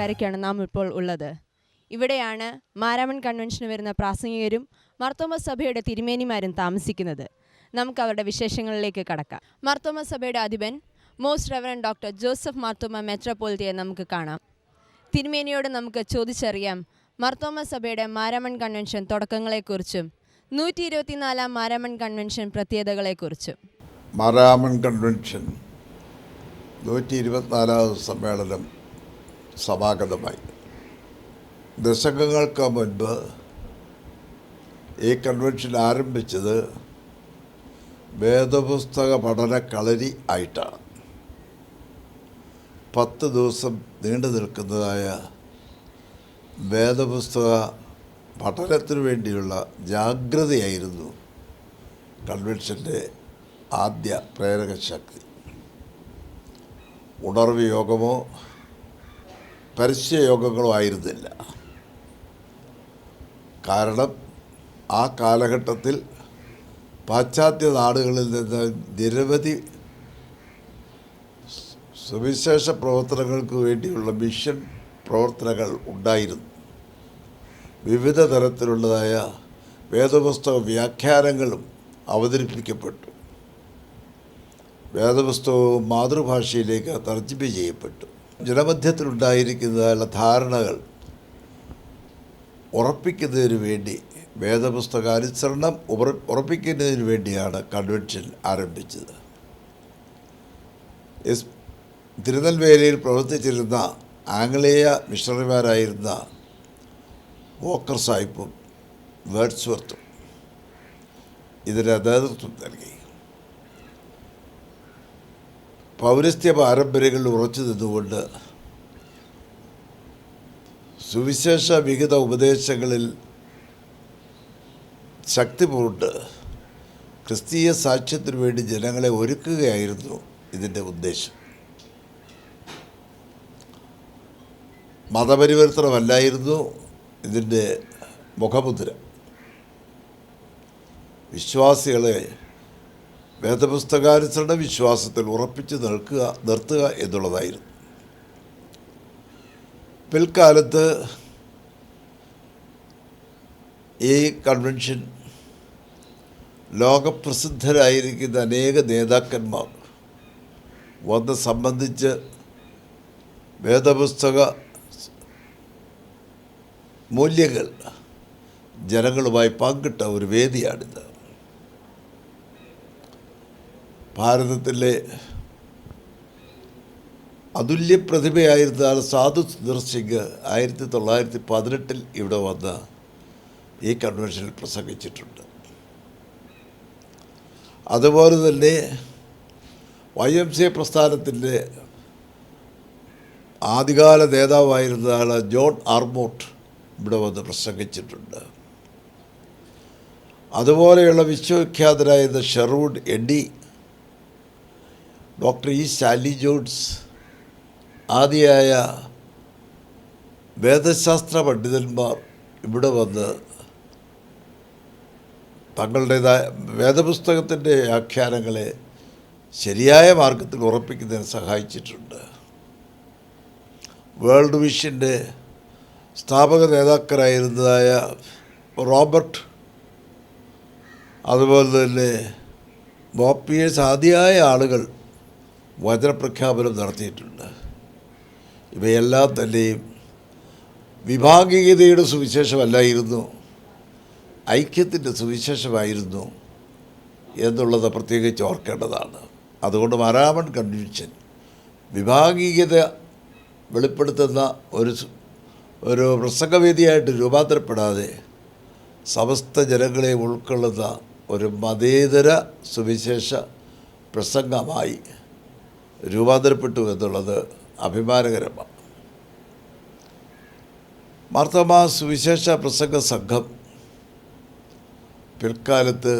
കരയ്ക്കാണ് നാം ഇപ്പോൾ ഉള്ളത്. ഇവിടെയാണ് മാരാമൺ കൺവെൻഷന് വരുന്ന പ്രാസംഗികരും മർത്തോമ സഭയുടെ തിരുമേനിമാരും താമസിക്കുന്നത്. നമുക്ക് അവരുടെ വിശേഷങ്ങളിലേക്ക് കടക്കാം. മർത്തോമ സഭയുടെ അധിപൻ most reverend doctor Joseph Marthoma മെട്രോപോളിറ്റിയെ നമുക്ക് കാണാം. തിരുമേനിയോട് നമുക്ക് ചോദിച്ചറിയാം മർത്തോമ സഭയുടെ മാരാമൺ കൺവെൻഷൻ തുടക്കങ്ങളെക്കുറിച്ചും നൂറ്റി ഇരുപത്തിനാലാം മാരാമൺ കൺവെൻഷൻ പ്രത്യേകതകളെക്കുറിച്ചും. മാരാമൺ കൺവെൻഷൻ നൂറ്റി ഇരുപത്തിനാലാമത് സമ്മേളനം സമാഗതമായി. ദശകങ്ങൾക്ക് മുൻപ് ഈ കൺവെൻഷൻ ആരംഭിച്ചത് വേദപുസ്തക പഠന കളരി ആയിട്ടാണ്. പത്ത് ദിവസം നീണ്ടു നിൽക്കുന്നതായ വേദപുസ്തക പഠനത്തിന് വേണ്ടിയുള്ള ജാഗ്രതയായിരുന്നു കൺവെൻഷന്റെ ആദ്യ പ്രേരക ശക്തി ഉണർവ് യോഗമോ പരസ്യയോഗങ്ങളോ ആയിരുന്നില്ല കാരണം ആ കാലഘട്ടത്തിൽ പാശ്ചാത്യ നാടുകളിൽ നിന്ന് നിരവധി സുവിശേഷ പ്രവർത്തനങ്ങൾക്ക് വേണ്ടിയുള്ള മിഷൻ പ്രവർത്തനങ്ങൾ ഉണ്ടായിരുന്നു. വിവിധ തരത്തിലുള്ളതായ വേദപുസ്തക വ്യാഖ്യാനങ്ങളും അവതരിപ്പിക്കപ്പെട്ടു. വേദപുസ്തകവും മാതൃഭാഷയിലേക്ക് തർജമ ചെയ്യപ്പെട്ടു. ജനമധ്യത്തിലുണ്ടായിരിക്കുന്നതായുള്ള ധാരണകൾ ഉറപ്പിക്കുന്നതിന് വേണ്ടി വേദപുസ്തക അനുസരണം ഉറ- ഉറപ്പിക്കുന്നതിന് വേണ്ടിയാണ് കൺവെൻഷൻ ആരംഭിച്ചത്. എസ് തിരുനെൽവേലിയിൽ പ്രവർത്തിച്ചിരുന്ന ആംഗ്ലേയ മിഷണറിമാരായിരുന്ന വോക്കർ സാഹിബും വേർഡ്സ്വർത്തും ഇതിന് നേതൃത്വം നൽകി. പൗരസ്ത്യ പാരമ്പര്യങ്ങളിൽ ഉറച്ചു നിന്നുകൊണ്ട് സുവിശേഷ വിഹിത ഉപദേശങ്ങളിൽ ശക്തി പൂണ്ട് ക്രിസ്തീയ സാക്ഷ്യത്തിനു വേണ്ടി ജനങ്ങളെ ഒരുക്കുകയായിരുന്നു ഇതിന്റെ ഉദ്ദേശം. മതപരിവർത്തനമല്ലായിരുന്നു ഇതിന്റെ മുഖമുദ്ര. വിശ്വാസികളെ വേദപുസ്തകാനുസരണ വിശ്വാസത്തിൽ ഉറപ്പിച്ചു നിൽക്കുക നിർത്തുക എന്നുള്ളതായിരുന്നു. പിൽക്കാലത്ത് ഈ കൺവെൻഷൻ ലോകപ്രസിദ്ധരായിരിക്കുന്ന അനേക നേതാക്കന്മാർ വന്ന് സംബന്ധിച്ച് വേദപുസ്തക മൂല്യങ്ങൾ ജനങ്ങളുമായി പങ്കിട്ട ഒരു വേദിയാണിത്. ഭാരതത്തിലെ അതുല്യ പ്രതിഭയായിരുന്ന സാധു സുന്ദർ സിംഗ് ആയിരത്തി തൊള്ളായിരത്തി പതിനെട്ടിൽ ഇവിടെ വന്ന് ഈ കൺവെൻഷനിൽ പ്രസംഗിച്ചിട്ടുണ്ട്. അതുപോലെ തന്നെ വൈ എം സി പ്രസ്ഥാനത്തിന്റെ ആദ്യകാല നേതാവായിരുന്ന ആൾ ജോൺ ആർമോട്ട് ഇവിടെ വന്ന് പ്രസംഗിച്ചിട്ടുണ്ട്. അതുപോലെയുള്ള വിശ്വവിഖ്യാതരായിരുന്ന Sherwood Eddy doctor E Stanley Jones ആദിയായ വേദശാസ്ത്ര പണ്ഡിതന്മാർ ഇവിടെ വന്ന് തങ്ങളുടേതായ വേദപുസ്തകത്തിന്റെ വ്യാഖ്യാനങ്ങളെ ശരിയായ മാർഗത്തിൽ ഉറപ്പിക്കുന്നതിന് സഹായിച്ചിട്ടുണ്ട്. വേൾഡ് വിഷന്റെ സ്ഥാപക നേതാക്കളായിരുന്നതായ റോബർട്ട് അതുപോലെ തന്നെ ബോപ്പിയേഴ്സ് ആദ്യമായ ആളുകൾ വചനപ്രഖ്യാപനം നടത്തിയിട്ടുണ്ട്. ഇവയെല്ലാം തന്നെയും വിഭാഗീയതയുടെ സുവിശേഷമല്ലായിരുന്നു ഐക്യത്തിന്റെ സുവിശേഷമായിരുന്നു എന്നുള്ളത് പ്രത്യേകിച്ച് ഓർക്കേണ്ടതാണ്. അതുകൊണ്ട് മരാമൺ കൺവെൻഷൻ വിഭാഗീയത വെളിപ്പെടുത്തുന്ന ഒരു ഒരു പ്രസംഗവേദിയായിട്ട് രൂപാന്തരപ്പെടാതെ സമസ്ത ജനങ്ങളെ ഉൾക്കൊള്ളുന്ന ഒരു മതേതര സുവിശേഷ പ്രസംഗമായി രൂപാന്തരപ്പെട്ടു എന്നുള്ളത് അഭിമാനകരമാണ്. മാർത്തോമാ സുവിശേഷ പ്രസംഗ സംഘം പിൽക്കാലത്ത്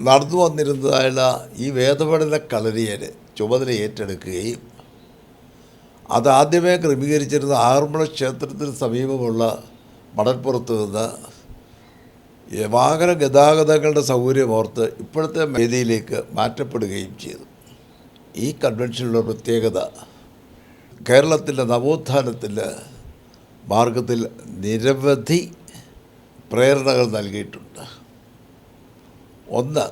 നടന്നു വന്നിരുന്നതായുള്ള ഈ വേദപഠന കളരിയെ ചുമതല ഏറ്റെടുക്കുകയും അത് ആദ്യമേ ക്രമീകരിച്ചിരുന്ന ആറന്മുള ക്ഷേത്രത്തിന് സമീപമുള്ള മടൽപ്പുറത്ത് നിന്ന് വാഹന ഗതാഗതങ്ങളുടെ സൗകര്യം ഓർത്ത് ഇപ്പോഴത്തെ വേദിയിലേക്ക് മാറ്റപ്പെടുകയും ചെയ്തു. ഈ കൺവെൻഷനുള്ള പ്രത്യേകത കേരളത്തിന്റെ നവോത്ഥാനത്തിന്റെ മാർഗത്തിൽ നിരവധി പ്രേരണകൾ നൽകിയിട്ടുണ്ട്. ഒന്ന്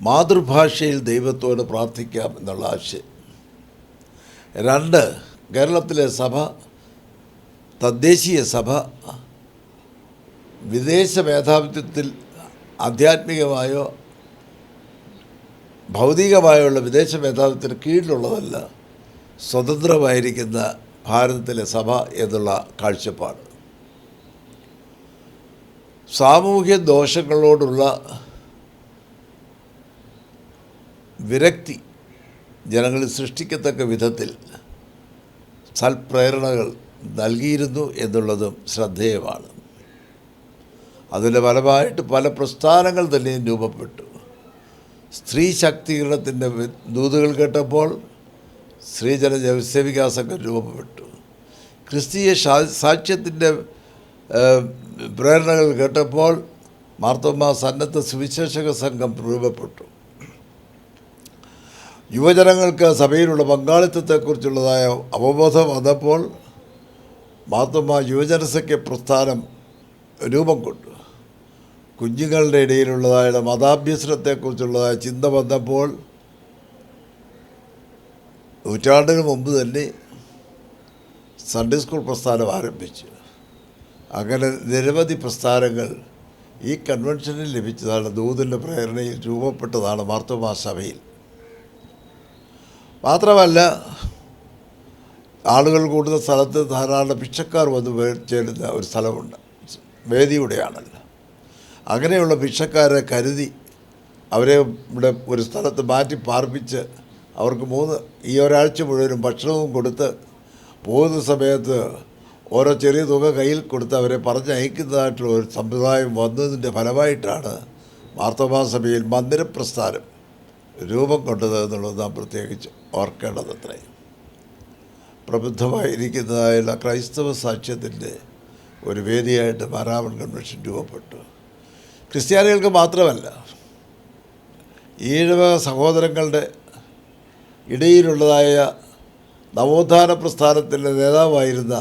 മാതൃഭാഷയിൽ ദൈവത്തോട് പ്രാർത്ഥിക്കാം എന്നുള്ള ആശയം. രണ്ട് കേരളത്തിലെ സഭ തദ്ദേശീയ സഭ വിദേശ മേധാവിത്വത്തിൽ ആധ്യാത്മികമായോ ഭൗതികമായുള്ള വിദേശ മേധാവിത്വത്തിന് കീഴിലുള്ളതല്ല സ്വതന്ത്രമായിരിക്കുന്ന ഭാരതത്തിലെ സഭ എന്നുള്ള കാഴ്ചപ്പാട്. സാമൂഹ്യ ദോഷങ്ങളോടുള്ള വിരക്തി ജനങ്ങളിൽ സൃഷ്ടിക്കത്തക്ക വിധത്തിൽ സൽപ്രേരണകൾ നൽകിയിരുന്നു എന്നുള്ളതും ശ്രദ്ധേയമാണ്. അതിന്റെ ഫലമായിട്ട് പല പ്രസ്ഥാനങ്ങൾ തന്നെയും രൂപപ്പെട്ടു. സ്ത്രീ ശാക്തീകരണത്തിന്റെ ദൂതുകൾ കേട്ടപ്പോൾ സ്ത്രീജന ജനസേവികാ സംഘം രൂപപ്പെട്ടു. ക്രിസ്തീയ സാക്ഷ്യത്തിന്റെ പ്രേരണകൾ കേട്ടപ്പോൾ മാർത്തോമ്മ സന്നദ്ധ സുവിശേഷക സംഘം രൂപപ്പെട്ടു. യുവജനങ്ങൾക്ക് സഭയിലുള്ള പങ്കാളിത്തത്തെക്കുറിച്ചുള്ളതായ അവബോധം വന്നപ്പോൾ മാർത്തോമ്മ യുവജനസഖ്യ പ്രസ്ഥാനം രൂപം കൊണ്ടു. കുഞ്ഞുങ്ങളുടെ ഇടയിലുള്ളതായ മതാഭ്യസനത്തെക്കുറിച്ചുള്ളതായ ചിന്ത വന്നപ്പോൾ നൂറ്റാണ്ടിന് മുമ്പ് തന്നെ സൺഡേ സ്കൂൾ പ്രസ്ഥാനം ആരംഭിച്ചു. അങ്ങനെ നിരവധി പ്രസ്ഥാനങ്ങൾ ഈ കൺവെൻഷനിൽ ലഭിച്ചതാണ് ദൂതിന്റെ പ്രേരണയിൽ രൂപപ്പെട്ടതാണ് മാർത്തോമാ സഭയിൽ മാത്രമല്ല ആളുകൾ കൂടുന്ന സ്ഥലത്ത് ധാരാളം ഭിക്ഷക്കാർ വന്ന് ചേരുന്ന ഒരു സ്ഥലമുണ്ട് വേദിയുടെയാണല്ലോ. അങ്ങനെയുള്ള ഭിക്ഷക്കാരെ കരുതി അവരെ ഇവിടെ ഒരു സ്ഥലത്ത് മാറ്റി പാർപ്പിച്ച് അവർക്ക് മൂന്ന് ഈ ഒരാഴ്ച മുഴുവനും ഭക്ഷണവും കൊടുത്ത് പോകുന്ന സമയത്ത് ഓരോ ചെറിയ തുക കയ്യിൽ കൊടുത്ത് അവരെ പറഞ്ഞയക്കുന്നതായിട്ടുള്ള ഒരു സമ്പ്രദായം വന്നതിന്റെ ഫലമായിട്ടാണ് മാർത്തോമാ സഭയിൽ മന്ദിരപ്രസ്ഥാനം രൂപം കൊണ്ടത് എന്നുള്ളത് നാം പ്രത്യേകിച്ച് ഓർക്കേണ്ടത് അത്രയും. പ്രബുദ്ധമായിരിക്കുന്നതായുള്ള ക്രൈസ്തവ സാക്ഷ്യത്തിന്റെ ഒരു വേദിയായിട്ട് മാരാമൺ കൺവെൻഷൻ രൂപപ്പെട്ടു. ക്രിസ്ത്യാനികൾക്ക് മാത്രമല്ല ഈഴവ സഹോദരങ്ങളുടെ ഇടയിലുള്ളതായ നവോത്ഥാന പ്രസ്ഥാനത്തിന്റെ നേതാവായിരുന്ന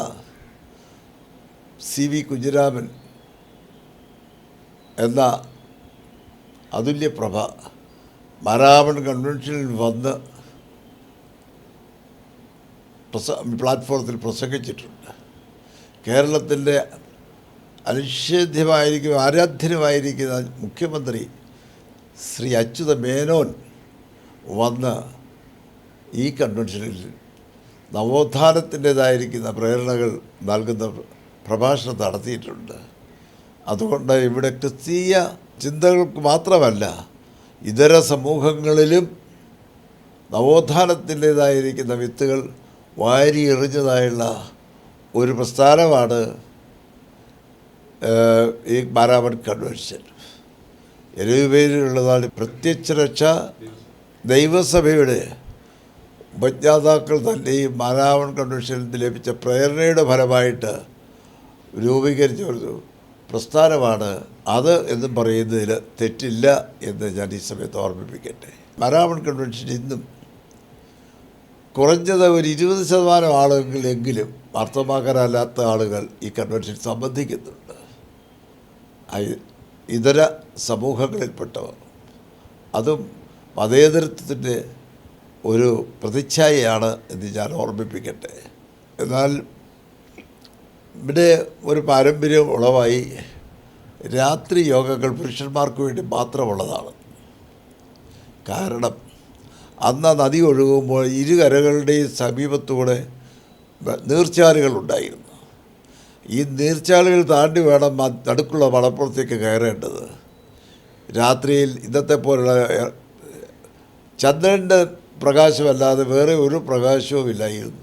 സി വി കുഞ്ഞിരാമൻ എന്ന അതുല്യപ്രഭ മരാമൺ കൺവെൻഷനിൽ വന്ന് പ്രസ പ്ലാറ്റ്ഫോമത്തിൽ പ്രസംഗിച്ചിട്ടുണ്ട്. കേരളത്തിന്റെ അനിഷേധ്യമായിരിക്കും ആരാധ്യനുമായിരിക്കുന്ന മുഖ്യമന്ത്രി ശ്രീ അച്യുത മേനോൻ വന്ന് ഈ കൺവെൻഷനിൽ നവോത്ഥാനത്തിന്റേതായിരിക്കുന്ന പ്രേരണകൾ നൽകുന്ന പ്രഭാഷണം നടത്തിയിട്ടുണ്ട്. അതുകൊണ്ട് ഇവിടെ ക്രിസ്തീയ ചിന്തകൾക്ക് മാത്രമല്ല ഇതര സമൂഹങ്ങളിലും നവോത്ഥാനത്തിന്റേതായിരിക്കുന്ന വിത്തുകൾ വാരി എറിഞ്ഞതായുള്ള ഒരു പ്രസ്ഥാനമാണ് ഈ മാരാമൺ കൺവെൻഷൻ. എരുപേരിലുള്ളതാണ് പ്രത്യക്ഷ രക്ഷ ദൈവസഭയുടെ ഉപജ്ഞാതാക്കൾ തന്നെ ഈ മാരാവൺ കൺവെൻഷനിൽ ലഭിച്ച പ്രേരണയുടെ ഫലമായിട്ട് രൂപീകരിച്ച ഒരു പ്രസ്ഥാനമാണ് അത് എന്നും പറയുന്നതിൽ തെറ്റില്ല എന്ന് ഞാൻ ഈ സമയത്ത് ഓർമ്മിപ്പിക്കട്ടെ. മാരാവൺ കൺവെൻഷൻ ഇന്നും കുറഞ്ഞത് ഒരു ഇരുപത് ശതമാനം ആളുകളെങ്കിലും അർത്ഥമാക്കാനല്ലാത്ത ആളുകൾ ഈ കൺവെൻഷൻ സംബന്ധിക്കുന്നുണ്ട്. ഇതര സമൂഹങ്ങളിൽപ്പെട്ടവർ. അതും മതേതരത്വത്തിന്റെ ഒരു പ്രതിച്ഛായയാണ് എന്ന് ഞാൻ ഓർമ്മിപ്പിക്കട്ടെ. എന്നാൽ ഇവിടെ ഒരു പാരമ്പര്യം ഉളവായി രാത്രി യോഗങ്ങൾ പുരുഷന്മാർക്ക് വേണ്ടി മാത്രമുള്ളതാണ്. കാരണം അന്ന് നദി ഒഴുകുമ്പോൾ ഇരുകരകളുടെയും സമീപത്തൂടെ നീർച്ചാലുകൾ ഉണ്ടായിരുന്നു. ഈ നീർച്ചാലുകൾ താണ്ടി വേണം നടുക്കുള്ള വളപ്പുറത്തേക്ക് കയറേണ്ടത്. രാത്രിയിൽ ഇന്നത്തെ പോലുള്ള ചന്ദ്രന്റെ പ്രകാശമല്ലാതെ വേറെ ഒരു പ്രകാശവും ഇല്ലായിരുന്നു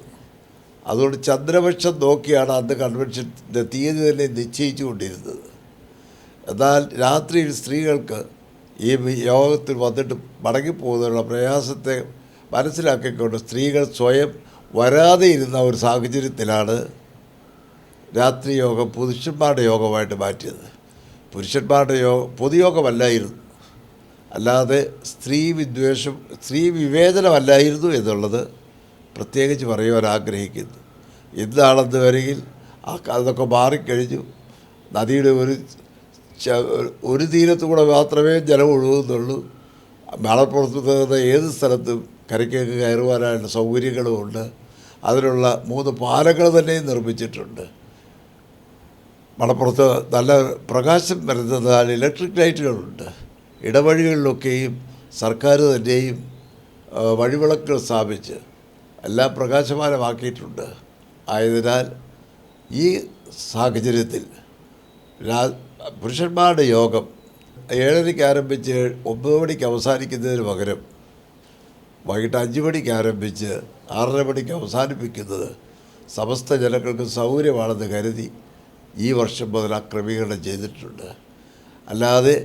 അതുകൊണ്ട് ചന്ദ്രപക്ഷം നോക്കിയാണ് അന്ന് കൺവെൻഷന്റെ തീയതി തന്നെ നിശ്ചയിച്ചു കൊണ്ടിരുന്നത്. എന്നാൽ രാത്രിയിൽ സ്ത്രീകൾക്ക് ഈ യോഗത്തിൽ വന്നിട്ട് മടങ്ങിപ്പോകുന്നതിനുള്ള പ്രയാസത്തെ മനസ്സിലാക്കിക്കൊണ്ട് സ്ത്രീകൾ സ്വയം വരാതെ ഇരുന്ന ഒരു സാഹചര്യത്തിലാണ് രാത്രി യോഗം പുരുഷന്മാരുടെ യോഗമായിട്ട് മാറ്റിയത്. പുരുഷന്മാരുടെ യോഗ പൊതുയോഗമല്ലായിരുന്നു. അല്ലാതെ സ്ത്രീ വിദ്വേഷം സ്ത്രീ വിവേചനമല്ലായിരുന്നു എന്നുള്ളത് പ്രത്യേകിച്ച് പറയുവാൻ ആഗ്രഹിക്കുന്നു. എന്താണെന്ന് വരികിൽ ആ അതൊക്കെ മാറിക്കഴിഞ്ഞു. നദിയുടെ ഒരു ഒരു തീരത്ത് കൂടെ മാത്രമേ ജലം ഒഴുകുന്നുള്ളൂ. മലപ്പുറത്ത് നിന്ന് ഏത് സ്ഥലത്തും കരയ്ക്കൊക്കെ കയറുവാനായിട്ട് സൗകര്യങ്ങളുമുണ്ട്. അതിനുള്ള മൂന്ന് പാലങ്ങൾ തന്നെ നിർമ്മിച്ചിട്ടുണ്ട്. മലപ്പുറത്ത് നല്ല പ്രകാശം വരുന്നതിനാൽ ഇലക്ട്രിക് ലൈറ്റുകളുണ്ട്. ഇടവഴികളിലൊക്കെയും സർക്കാർ തന്നെയും വഴിവിളക്കുകൾ സ്ഥാപിച്ച് എല്ലാം പ്രകാശമാനമാക്കിയിട്ടുണ്ട്. ആയതിനാൽ ഈ സാഹചര്യത്തിൽ പുരുഷന്മാരുടെ യോഗം ഏഴരയ്ക്ക് ആരംഭിച്ച് ഒമ്പത് മണിക്ക് അവസാനിക്കുന്നതിന് പകരം വൈകിട്ട് അഞ്ച് മണിക്ക് ആരംഭിച്ച് ആറര മണിക്ക് അവസാനിപ്പിക്കുന്നത് സമസ്ത ജനങ്ങൾക്ക് സൗകര്യമാണെന്ന് കരുതി ഈ വർഷം മുതൽ ആ ക്രമീകരണം ചെയ്തിട്ടുണ്ട്. അല്ലാതെ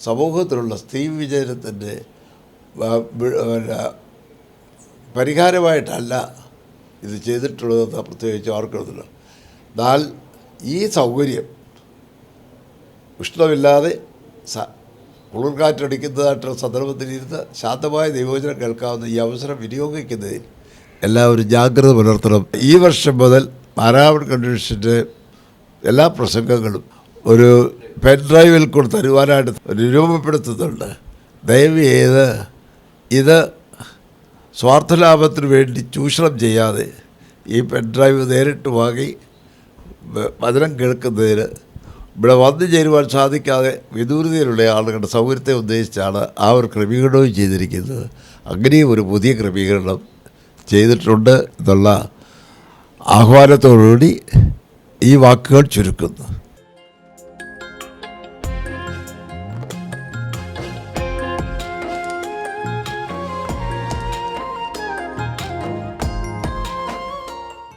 സമൂഹത്തിലുള്ള സ്ത്രീ വിചാരത്തിന്റെ പരിഹാരമായിട്ടല്ല ഇത് ചെയ്തിട്ടുള്ളതെന്ന് പ്രത്യേകിച്ച് ഓർക്കുന്നില്ല എന്നാൽ ഈ സൗകര്യം ഉഷ്ണമില്ലാതെ സ കുളിർക്കാറ്റടിക്കുന്നതായിട്ടുള്ള സന്ദർഭത്തിലിരുന്ന് ശാന്തമായ നിയോജനം കേൾക്കാവുന്ന ഈ അവസരം വിനിയോഗിക്കുന്നതിൽ എല്ലാവരും ജാഗ്രത പുലർത്തണം. ഈ വർഷം മുതൽ പാരാമൺ കൺവെൻഷന്റെ എല്ലാ പ്രസംഗങ്ങളും ഒരു പെൻ ഡ്രൈവിൽ കൂടെ തരുവാനായിട്ട് രൂപപ്പെടുത്തുന്നുണ്ട് ദയവ് ചെയ്ത് ഇത് സ്വാർത്ഥലാഭത്തിന് വേണ്ടി ചൂഷണം ചെയ്യാതെ ഈ പെൻ ഡ്രൈവ് നേരിട്ട് വാങ്ങി വചനം കേൾക്കുന്നതിന് ഇവിടെ വന്നു ചേരുവാൻ സാധിക്കാതെ വിദൂരതയിലുള്ള ആളുകളുടെ സൗകര്യത്തെ ഉദ്ദേശിച്ചാണ് ആ ഒരു ക്രമീകരണവും ചെയ്തിരിക്കുന്നത്. അങ്ങനെയും ഒരു പുതിയ ക്രമീകരണം ചെയ്തിട്ടുണ്ട് എന്നുള്ള ആഹ്വാനത്തോടുകൂടി ഈ വാക്കുകൾ ചുരുക്കുന്നു.